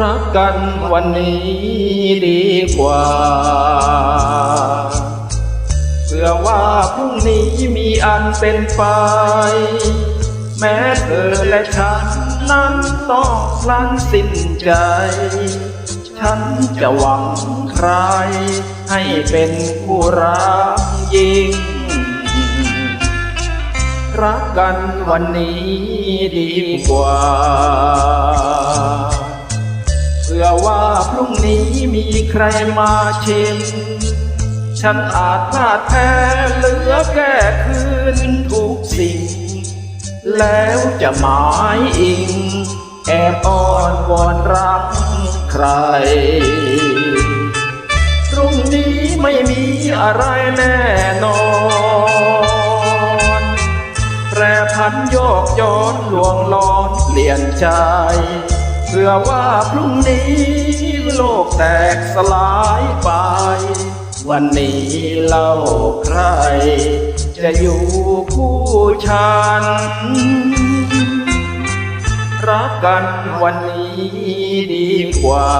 รักกันวันนี้ดีกว่า เพื่อว่าพรุ่งนี้มีอันเป็นไป แม้เธอและฉันนั้นต้องลันสิ้นใจ ฉันจะหวังใคร ให้เป็นผู้รักยิ่ง รักกันวันนี้ดีกว่า เพื่อว่าพรุ่งนี้มีใครมาชิม ฉันอาจพลาดแพ้เหลือแก้คืนทุกสิ่ง แล้วจะหมายอิง แอบอ้อนวอนรักใคร พรุ่งนี้ไม่มีอะไรแน่นอนแปรพันโยกย้อนลวงลอนเปลี่ยนใจ เพื่อว่าพรุ่งนี้โลกแตกสลายไป วันนี้เล่าใคร จะอยู่คู่ฉัน รักกันวันนี้ดีกว่า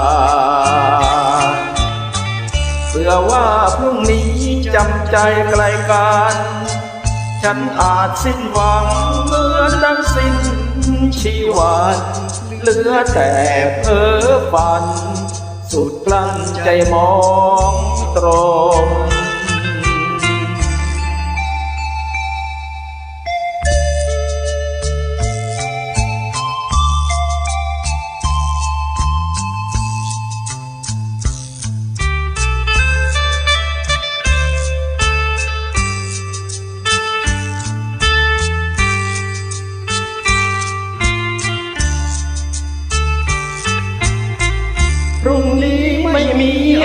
เพื่อว่าพรุ่งนี้จำใจไกลกัน ฉันอาจสิ้นหวังเหมือนดังสิ้น ชีวันเหลือแต่เพ้อฝัน สุดกลั้นใจมองตรง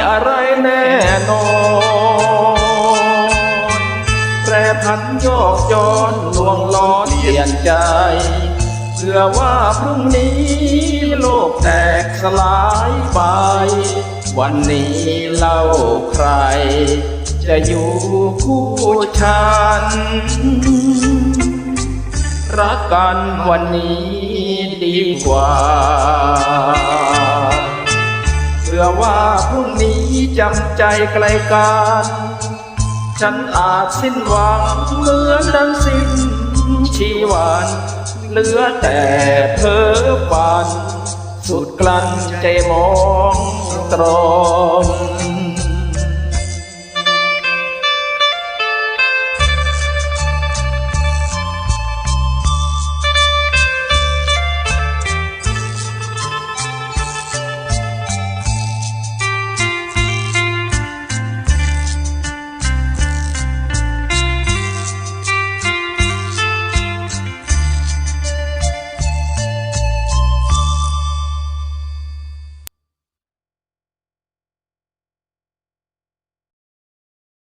อะไรแน่นอนแปรพันโยกย้อนลวงล้อนเปลี่ยนใจเพื่อว่าพรุ่งนี้โลกแตกสลายไปวันนี้เล่าใคร จะอยู่คู่ฉัน รักกันวันนี้ดีกว่า เพื่อว่าพรุ่งนี้จำใจไกลกันฉันอาจสิ้นหวังเหมือนดังสิ้นชีวันเหลือแต่เธอฝัน สุดกลั้นใจมองตรอง